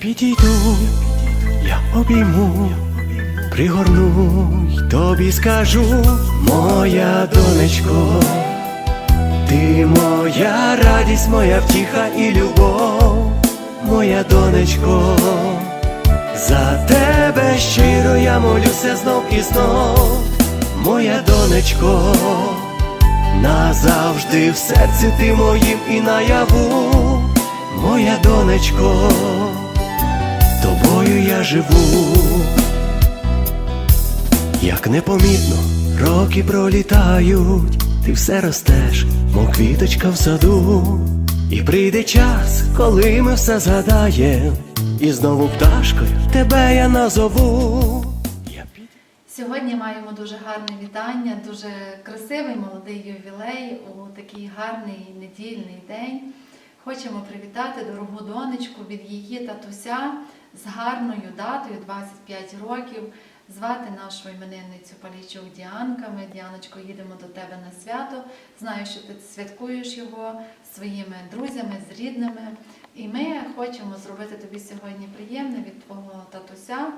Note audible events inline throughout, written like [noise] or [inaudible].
Підійду, я обійму, пригорну й тобі скажу, моя донечко, ти моя радість, моя втіха і любов, моя донечко, за тебе щиро я молюся знов і знов, моя донечко, назавжди в серці ти моїм і наяву, моя донечко, тобою я живу. Як непомітно роки пролітають, ти все ростеш, мов квіточка в саду, і прийде час, коли ми все згадаєм, і знову пташкою тебе я назову. Сьогодні маємо дуже гарне вітання, дуже красивий молодий ювілей у такий гарний недільний день. Хочемо привітати дорогу донечку від її татуся з гарною датою 25 років. Звати нашу іменинницю Палічук Діанка. Ми, Діаночко, їдемо до тебе на свято. Знаю, що ти святкуєш його своїми друзями, з рідними. І ми хочемо зробити тобі сьогодні приємне від твого татуся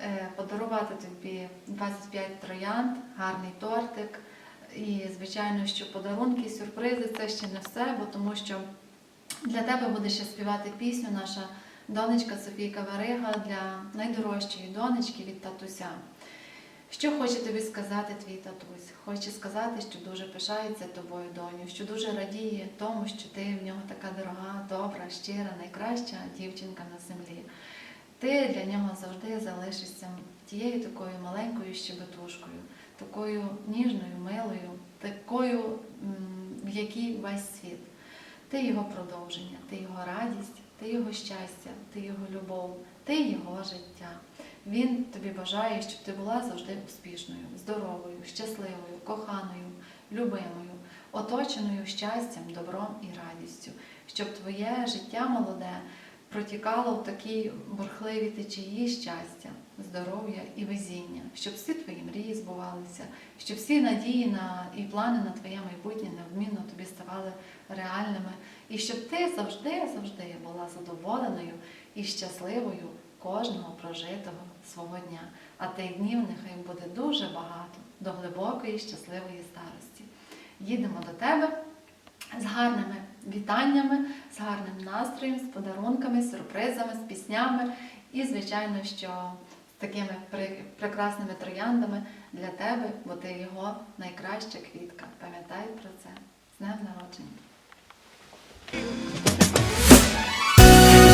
е, подарувати тобі 25 троянд, гарний тортик. І, звичайно, що подарунки, сюрпризи це ще не все, бо тому що для тебе буде ще співати пісню наша донечка Софійка Варига для найдорожчої донечки від татуся. Що хоче тобі сказати твій татусь? Хоче сказати, що дуже пишається тобою, доню, що дуже радіє тому, що ти в нього така дорога, добра, щира, найкраща дівчинка на землі. Ти для нього завжди залишишся тією такою маленькою щебетушкою, такою ніжною, милою, такою, в якій весь світ. Ти його продовження, ти його радість, ти його щастя, ти його любов, ти його життя. Він тобі бажає, щоб ти була завжди успішною, здоровою, щасливою, коханою, любимою, оточеною щастям, добром і радістю, щоб твоє життя молоде протікало в такій бурхливій течії щастя, здоров'я і везіння, щоб всі твої мрії збувалися, щоб всі надії на і плани на твоє майбутнє неодмінно тобі ставали реальними, і щоб ти завжди, завжди була задоволеною і щасливою кожного прожитого свого дня. А тих днів нехай буде дуже багато до глибокої щасливої старості. Їдемо до тебе з гарними вітаннями, з гарним настроєм, з подарунками, з сюрпризами, з піснями і, звичайно, що з такими прекрасними трояндами для тебе, бо ти його найкраща квітка. Пам'ятай про це. З днем народження!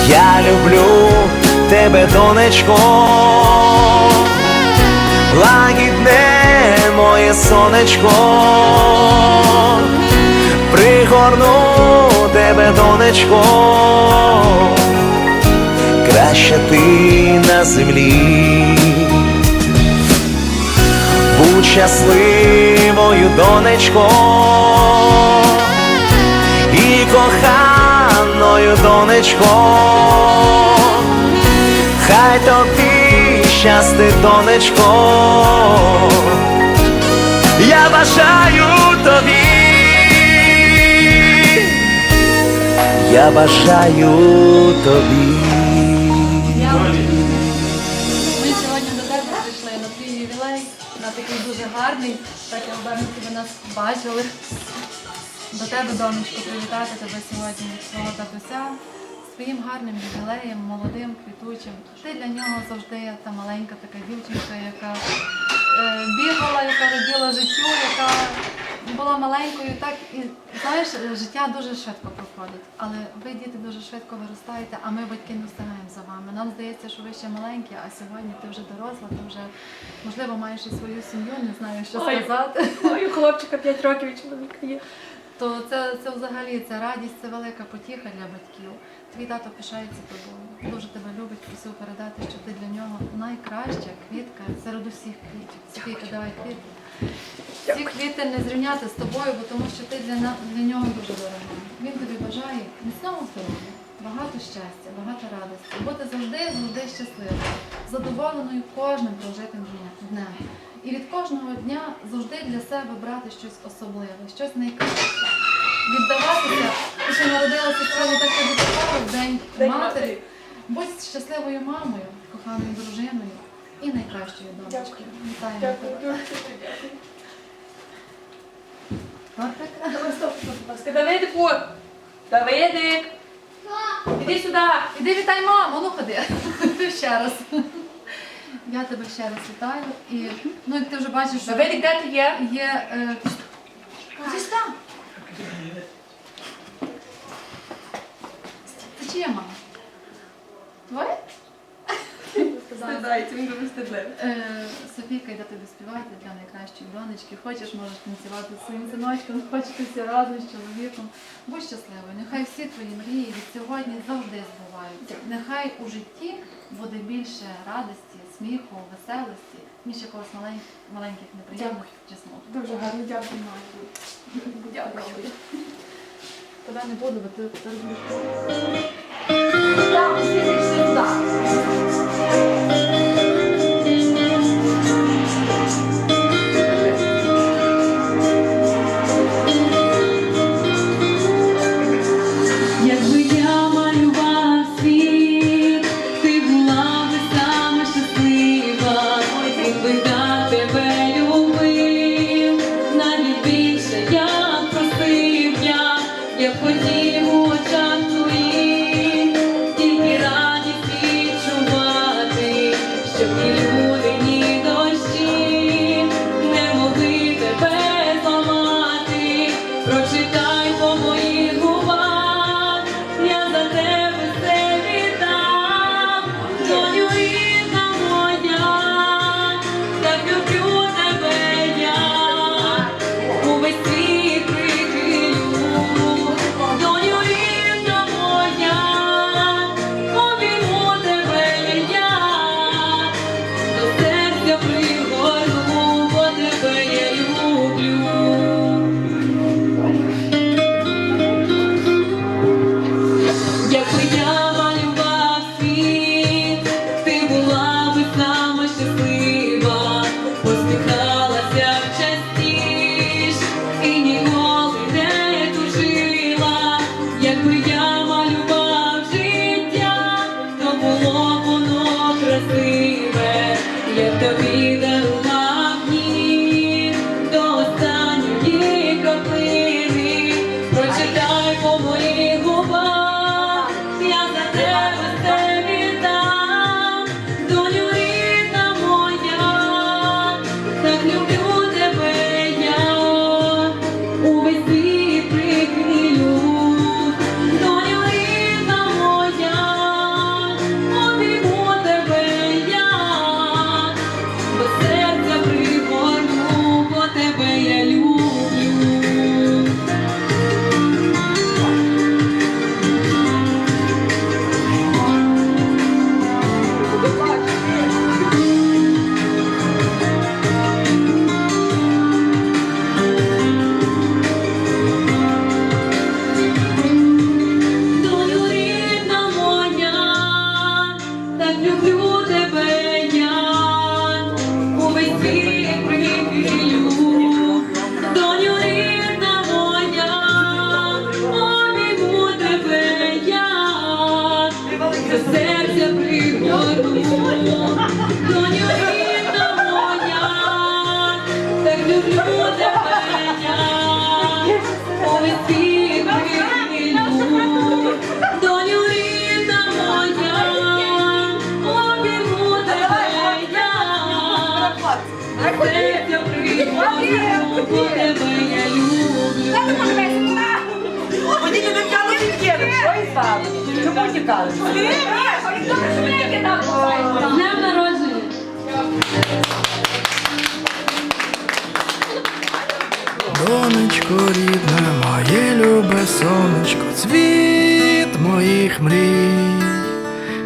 Я люблю тебе, донечко, лагідне моє сонечко, пригорну тебе, донечко, краща ти на землі. Будь щасливою, донечко, і коханою, донечко, хай тобі щастить, донечко, я бажаю тобі, я бажаю тобі. Ми сьогодні до тебе прийшли на твій ювілей, на такий дуже гарний, так я впевнена, ви нас бачили. До тебе, донечко, привітати тебе сьогодні від свого татуся з твоїм гарним ювілеєм, молодим, квітучим. Ти для нього завжди та маленька така дівчинка, яка е, бігала, яка раділа життю, яка була маленькою, так і знаєш, життя дуже швидко проходить. Але ви, діти, дуже швидко виростаєте, а ми, батьки, не встигаємо за вами. Нам здається, що ви ще маленькі, а сьогодні ти вже доросла, ти вже можливо маєш і свою сім'ю, не знаю, що Ой. сказати. Ой, у хлопчика 5 років і чоловіка є. То це, це взагалі це радість, це велика потіха для батьків. Твій тато пишається тобою, дуже тебе любить, просив передати, що ти для нього найкраща квітка серед усіх квітів. Софійка, давай квіти. Ці квіти не зрівняти з тобою, бо тому що ти для, на- для нього дуже дорога. Він тобі бажає міцного здоров'я, багато щастя, багато радості, бути завжди, завжди щасливою, задоволеною кожним прожитим дня- днем. І від кожного дня завжди для себе брати щось особливе, щось найкраще. Віддаватися, ти ще народилася сьогодні так цікаво, в день День матері. матері. Будь щасливою мамою, коханою дружиною і найкращою донечкою. Вітаємо тебе. дуже Давай, стоп, стоп, будь ласка. Давидику! Давидик! Іди сюди! Іди вітай маму, ну ходи. [laughs] ще раз. Я тебе ще раз вітаю. І ну, як ти вже бачиш, що Давидик, де ти є? є. Е... Ось там. Це чия мама? Твоя? Стидається, він дуже стидливий. Е, Софійка йде тобі співати для найкращої донечки. Хочеш, можеш танцювати зі своїм синочком, хочете всі разом з чоловіком. Будь щасливою. Нехай всі твої мрії від сьогодні завжди збуваються. Нехай у житті буде більше радості, сміху, веселості, ніж якогось малень- маленьких неприємностей чи смутку. Дуже гарно, дякую, мамі. Дякую. Тебе не буду, бо ти ти Allah. Вами? Чому тікали? З днем народження! Донечко рідна, моє любе сонечко, цвіт моїх мрій,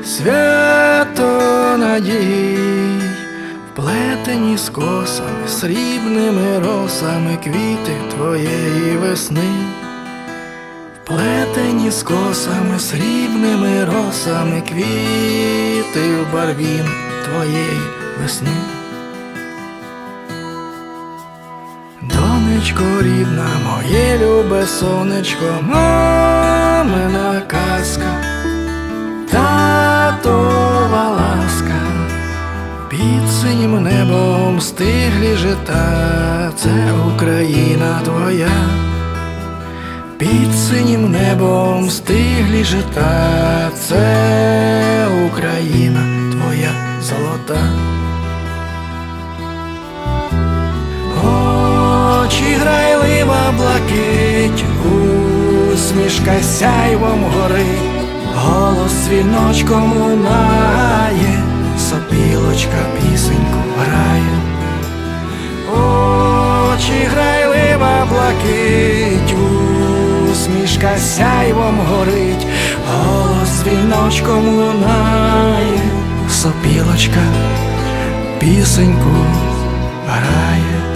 свято надій, вплетені з косами, срібними росами квіти твоєї весни, вплетені з косами, срібними росами квіти в барвін твоєї весни. Донечко рідна, моє любе сонечко, мамина казка, татова ласка, під синім небом стиглі жита, це Україна твоя, під синім небом стиглі жита, це Україна твоя золота. Очі грайлива блакить, усмішка сяйвом горить, голос віночком лунає, сопілочка пісеньку грає. Очі грайлива блакить, усмішка сяйвом горить, голос віночком лунає, сопілочка пісеньку грає.